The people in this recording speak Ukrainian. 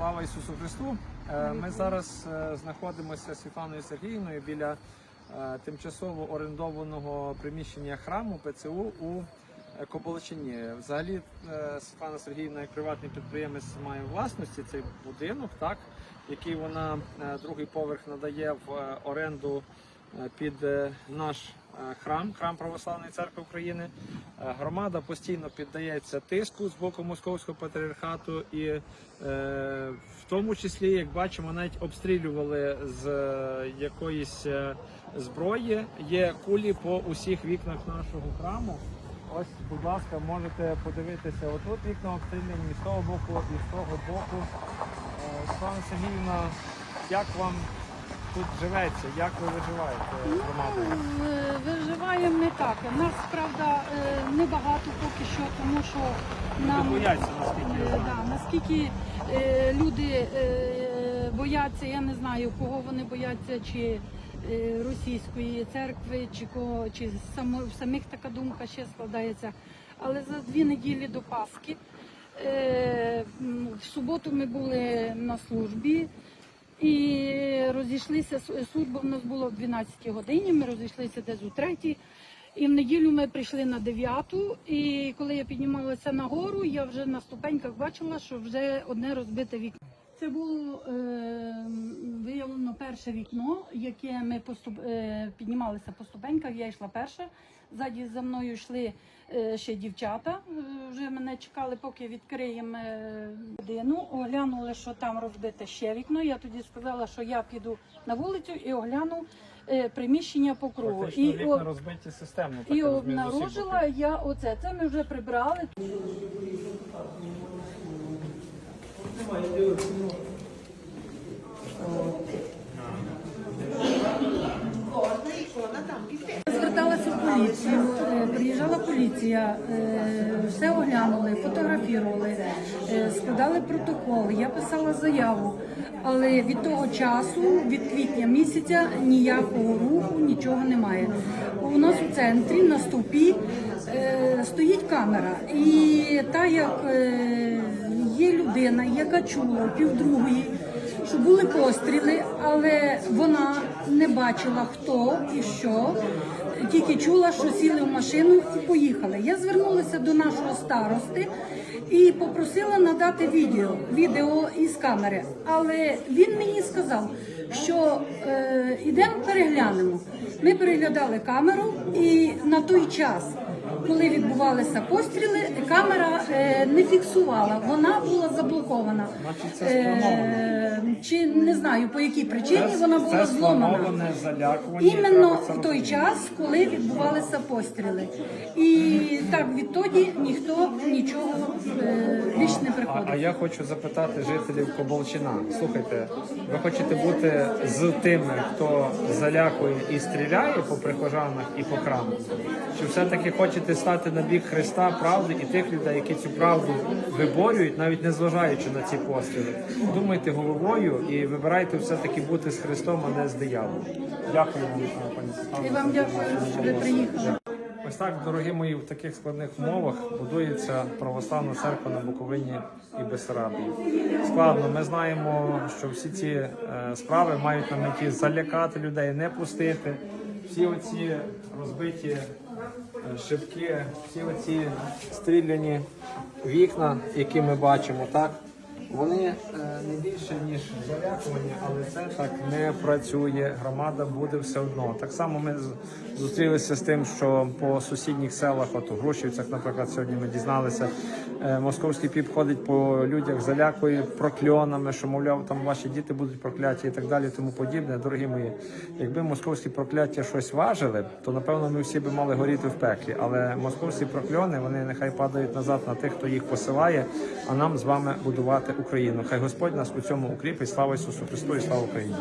Слава Ісусу Христу! Е, Ми зараз е, знаходимося з Світланою Сергіївною біля е, тимчасово орендованого приміщення храму ПЦУ у Коболчині. Взагалі, Світлана Сергіївна, як приватний підприємець, має власності цей будинок, так, який вона другий поверх надає в оренду під е, наш е, храм, храм Православної церкви України. Е, Громада постійно піддається тиску з боку московського патріархату, і е, в тому числі, як бачимо, навіть обстрілювали з е, якоїсь е, зброї. Є кулі по усіх вікнах нашого храму. Ось, будь ласка, можете подивитися. Отут вікна обстріляні з того боку і з того боку. Е, Світлана Сергіївна, як вам тут живеться? Як ви виживаєте громадою? Е, Виживаємо не так. Нас, правда, е, небагато поки що, тому що Люди нам бояться, наскільки е, да, наскільки люди бояться, я не знаю, кого вони бояться, чи російської церкви, чи кого, чи само, самих така думка ще складається. Але за дві неділі до Пасхи. В суботу ми були на службі. І розійшлися служба в нас була в 12 годині. Ми розійшлися десь у 3. І в неділю ми прийшли на 9. І коли я піднімалася нагору, я вже на ступеньках бачила, що вже одне розбите вікно. Це було е, виявлено перше вікно, яке ми поступ, е, піднімалися по ступеньках. Я йшла перша. Ззаді за мною йшли е, ще дівчата. е, Вже мене чекали, поки відкриємо е, годину. Оглянули, що там розбите ще вікно. Я тоді сказала, що я піду на вулицю і огляну е, приміщення по кругу. Фактично І, вікна о- розбиті системно. так і я розумію, з усіх обнаружила боків. я оце. Це ми вже прибрали. Зверталася в поліцію, е, приїжджала поліція, е, все оглянули, фотографували, е, складали протокол, я писала заяву. Але від того часу, від квітня місяця, ніякого руху, нічого немає. У нас у центрі на стовпі е, стоїть камера, і та як є людина, яка чула півдругої, що були постріли, але вона не бачила хто і що. Тільки чула, що сіли в машину і поїхали. Я звернулася до нашого старости і попросила надати відео, відео із камери. Але він мені сказав, що е, ідемо переглянемо. Ми переглядали камеру, і на той час, коли відбувалися постріли, камера е, не фіксувала, вона була заблокована. Е, чи не знаю по якій причині вона була зломана. Іменно в той час, коли відбувалися постріли. І так відтоді ніхто нічого е, більш не А, приходив. а я хочу запитати жителів Коболчина. Слухайте, ви хочете бути з тими, хто залякує і стріляє по прихожанах і по храму? Чи все-таки хочете стати на бік Христа, правди і тих людей, які цю правду виборюють, навіть не зважаючи на ці постріли? Думайте головою і вибирайте все-таки бути з Христом, а не з дияволом. Дякую вам, пані Світлано. І вам дякую, що ви приїхали. Ось так, дорогі мої, в таких складних умовах будується православна церква на Буковині і Бесарабії. Складно. Ми знаємо, що всі ці е, справи мають на меті залякати людей, не пустити. Всі оці розбиті шибки, всі оці стріляні вікна, які ми бачимо, так. Вони е, не більше ніж залякування, але це так не працює. Громада буде все одно. Так само ми зустрілися з тим, що по сусідніх селах, от у Грушівцях, наприклад, сьогодні ми дізналися, е, московський піп ходить по людях, залякує прокльонами, що мовляв, там ваші діти будуть прокляті і так далі, тому подібне. Дорогі мої, якби московські прокляття щось важили, то напевно ми всі би мали горіти в пеклі. Але московські прокльони вони нехай падають назад на тих, хто їх посилає, а нам з вами будувати Україну. Хай Господь нас у цьому укріпить. Слава Ісусу Христу і слава Україні.